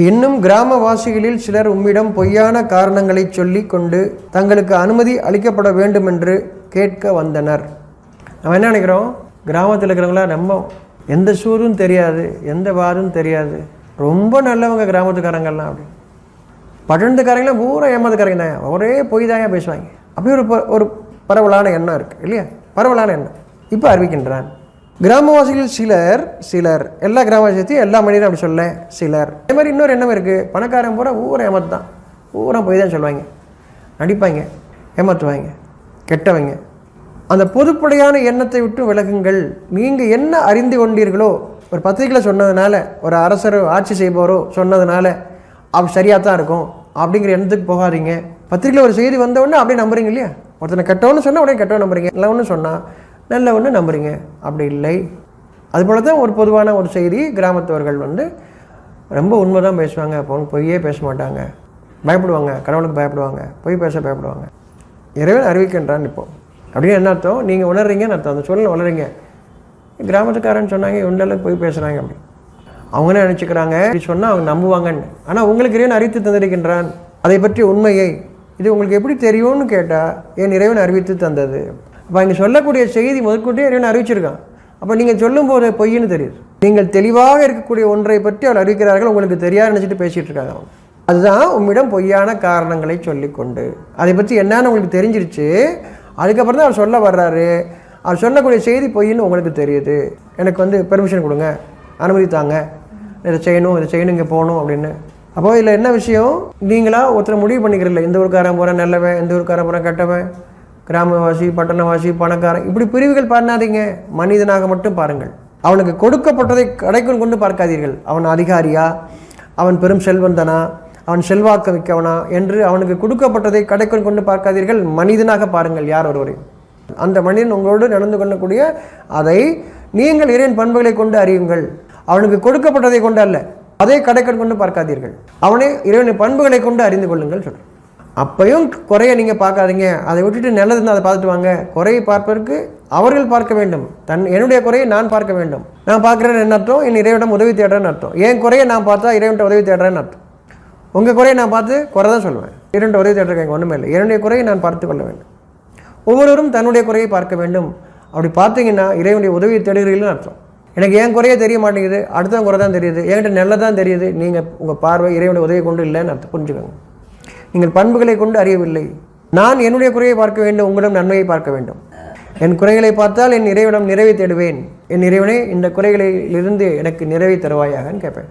இன்னும் கிராமவாசிகளில் சிலர் உம்மிடம் பொய்யான காரணங்களை சொல்லி கொண்டு தங்களுக்கு அனுமதி அளிக்கப்பட வேண்டும் என்று கேட்க வந்தனர். நம்ம என்ன நினைக்கிறோம்? கிராமத்தில் இருக்கிறவங்களா நம்ம எந்த சூரும் தெரியாது எந்த வாரும் தெரியாது. ரொம்ப நல்லவங்க கிராமத்துக்காரங்கள்லாம் அப்படி. பட்டணத்துக்காரங்களாம் பூரா ஏமாத்துக்காரங்க தான் ஒரே பொய் தான் பேசுவாங்க. அப்படி ஒரு ப- ஒரு பரவலான எண்ணம் இருக்குது இல்லையா? பரவலான எண்ணம். இப்போ அறிவிக்கின்றான். கிராமவாசிகள் சிலர் சிலர் எல்லா கிராமவாசியத்தையும் எல்லா மனிதரும் அப்படி சொல்ல சிலர். அதே மாதிரி இன்னொரு எண்ணம் இருக்குது பணக்காரன் பூரா ஊரை ஏமாத்து தான் ஊரா போய் தான் சொல்லுவாங்க. நடிப்பாங்க ஏமாற்றுவாங்க கெட்டவங்க. அந்த பொதுப்படையான எண்ணத்தை விட்டு விலகுங்கள். நீங்கள் என்ன அறிந்து கொண்டீர்களோ ஒரு பத்திரிக்கையில் சொன்னதுனால ஒரு அரசரோ ஆட்சி செய்பவரோ சொன்னதுனால அப்படி சரியாக தான் இருக்கும். அப்படிங்கிற எண்ணத்துக்கு போகாதீங்க. பத்திரிக்கையில் ஒரு செய்தி வந்த உடனே அப்படியே நம்புறீங்க இல்லையா? ஒருத்தனை கெட்டவனு சொன்னால் உடனே கெட்டவன் நம்புறீங்க. ஒன்று சொன்னால் நல்ல ஒன்று நம்புறீங்க. அப்படி இல்லை. அதுபோல தான் ஒரு பொதுவான ஒரு செய்தி கிராமத்தவர்கள் வந்து ரொம்ப உண்மை தான் பேசுவாங்க. பொன் பொய்யே பேச மாட்டாங்க. பயப்படுவாங்க. கடவுளுக்கு பயப்படுவாங்க. பொய் பேச பயப்படுவாங்க. இறைவன் அறிவிக்கின்றான் இப்போ. அப்படின்னு என்ன அர்த்தம்? நீங்கள் உணர்றீங்கன்னு அர்த்தம். அந்த சூழல் உணர்றீங்க. கிராமத்துக்காரன்னு சொன்னாங்க இவண்டளவுக்கு போய் பேசுகிறாங்க அப்படி. அவங்க என்ன நினச்சிக்கிறாங்க? இப்படி சொன்னால் அவங்க நம்புவாங்கன்னு. ஆனால் உங்களுக்கு இறைவன் அறிவித்து தந்திருக்கின்றான். அதை பற்றி உண்மையை இது உங்களுக்கு எப்படி தெரியும்னு கேட்டால் என் இறைவன் அறிவித்து தந்தது. அப்போ இங்கே சொல்லக்கூடிய செய்தி முதற்கொண்டே இறைவன் அறிவிச்சிருக்கான். அப்போ நீங்கள் சொல்லும்போது பொய்ன்னு தெரியுது. நீங்கள் தெளிவாக இருக்கக்கூடிய ஒன்றை பற்றி அவர் அறிவிக்கிறார்கள் உங்களுக்கு தெரியாது நினச்சிட்டு பேசிகிட்டு இருக்காங்க அவங்க. அதுதான் உம்மிடம் பொய்யான காரணங்களை சொல்லிக்கொண்டு. அதை பற்றி என்னன்னு உங்களுக்கு தெரிஞ்சிருச்சு. அதுக்கப்புறம் தான் அவர் சொல்ல வர்றாரு. அவர் சொல்லக்கூடிய செய்தி பொய்ன்னு உங்களுக்கு தெரியுது. எனக்கு வந்து பெர்மிஷன் கொடுங்க. அனுமதி தாங்க. இதை செய்யணும் இதை செய்யணும் இங்கே போகணும் அப்படின்னு. அப்போது இதில் என்ன விஷயம்? நீங்களாக ஒருத்தர் முடிவு பண்ணிக்கிறீங்களா. இந்த ஊருக்காரன் போகிறேன் நல்லவன். இந்த ஊருக்காரன் போகிறேன் கெட்டவன். கிராமவாசி பட்டணவாசி பணக்காரன் இப்படி பிரிவுகள் பண்ணாதீங்க மனிதனாக மட்டும் பாருங்கள். அவனுக்கு கொடுக்கப்பட்டதை கடைக்குள் கொண்டு பார்க்காதீர்கள். அவன் அதிகாரியா? அவன் பெரும் செல்வந்தனா? அவன் செல்வாக்கு மிக்கவனா? என்று அவனுக்கு கொடுக்கப்பட்டதை கடைக்குள் கொண்டு பார்க்காதீர்கள். மனிதனாக பாருங்கள் யார் ஒருவரையும் அந்த மனிதன் உங்களோடு நடந்து கொள்ளக்கூடிய அதை நீங்கள் இறைவன் பண்புகளை கொண்டு அறியுங்கள். அவனுக்கு கொடுக்கப்பட்டதை கொண்டு அல்ல அதை கடைக்கண் கொண்டு பார்க்காதீர்கள். அவனை இறைவனின் பண்புகளை கொண்டு அறிந்து கொள்ளுங்கள் சொல்கிறேன் அப்பையும் குறைய நீங்கள் பார்க்காதீங்க. அதை விட்டுட்டு நல்லதுன்னு அதை பார்த்துட்டு வாங்க. குறையை பார்ப்பதற்கு அவர்கள் பார்க்க வேண்டும். தன் என்னுடைய குறையை நான் பார்க்க வேண்டும். நான் பார்க்குறேன்னு என்ன அர்த்தம்? என் இறைவிடம் உதவி தேடுறேன்னு அர்த்தம். என் குறையை நான் பார்த்தா இறைவன்கிட்ட உதவி தேடுறேன்னு அர்த்தம். உங்கள் குறையை நான் பார்த்து குறை தான் சொல்லுவேன். இரண்டு உதவி தேடுறேன் ஒன்றுமே இல்லை. என்னுடைய குறையை நான் பார்த்து கொள்ள வேண்டும். ஒவ்வொருவரும் தன்னுடைய குறையை பார்க்க வேண்டும். அப்படி பார்த்தீங்கன்னா இறைவனுடைய உதவியை தேடுகிறீர்கள்னு அர்த்தம். எனக்கு ஏன் குறையே தெரிய மாட்டேங்குது. அடுத்தவங்க குறை தான் தெரியுது. என்கிட்ட நல்லதான் தெரியுது. நீங்கள் உங்கள் பார்வை இறைவனுடைய உதவியை கொண்டு இல்லைன்னு அர்த்தம். புரிஞ்சுக்கோங்க. நீங்கள் பண்புகளை கொண்டு அறியவில்லை. நான் என்னுடைய குறையை பார்க்க வேண்டும் உங்களிடம் நன்மையை பார்க்க வேண்டும். என் குறைகளை பார்த்தால் என் இறைவனிடம் நிறைவை தேடுவேன். என் இறைவனே இந்த குறைகளிலிருந்து எனக்கு நிறைவை தருவாயாகன்னு கேட்பேன்.